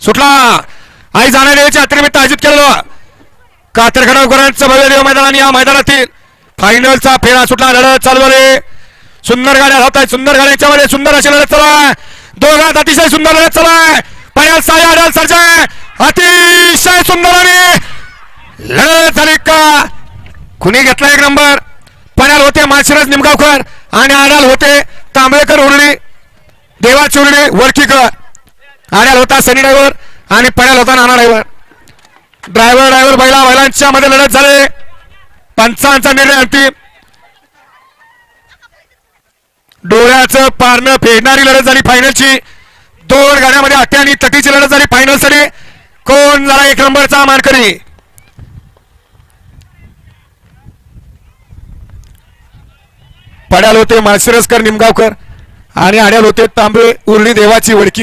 सुटला. आई जाणाऱ्या यात्रेनिमित्त आयोजित केलेलं. कातरखडावकरांचं भव्य देव मैदान आणि या मैदानातील फायनलचा फेरा सुटला. लढत चालू आहे सुंदर गाड्या होत आहेत. सुंदर गाड्यांच्या मध्ये सुंदर अशी लढत चला दोघात अतिशय सुंदर लढत चला पयाल साई आडाल सरजय अतिशय सुंदर आणि लढत झाली का? कुणी घेतला एक नंबर. पण्याल होते माशिराज निमगावकर आणि आडाल होते तांबळेकर उरली देवाची उरणे वरकीकर होता सनी ड्रायव्हर आणि पण्याल होता नाना ड्रायव्हर ड्रायव्हर ड्रायव्हर बैला बैलांच्या मध्ये लढत झाले. पंचांचा निर्णय अंतिम. डोळ्याचं पारणं फेडणारी लढत झाली फायनलची दोन गाण्यामध्ये अट्टे आणि तटीची लढत झाली फायनलसाठी कोण झाला एक नंबरचा मानकरी? पड्याल होते माळशिरसकर निमगावकर आणि आड्याल होते तांबे उर्ली देवाची वडकी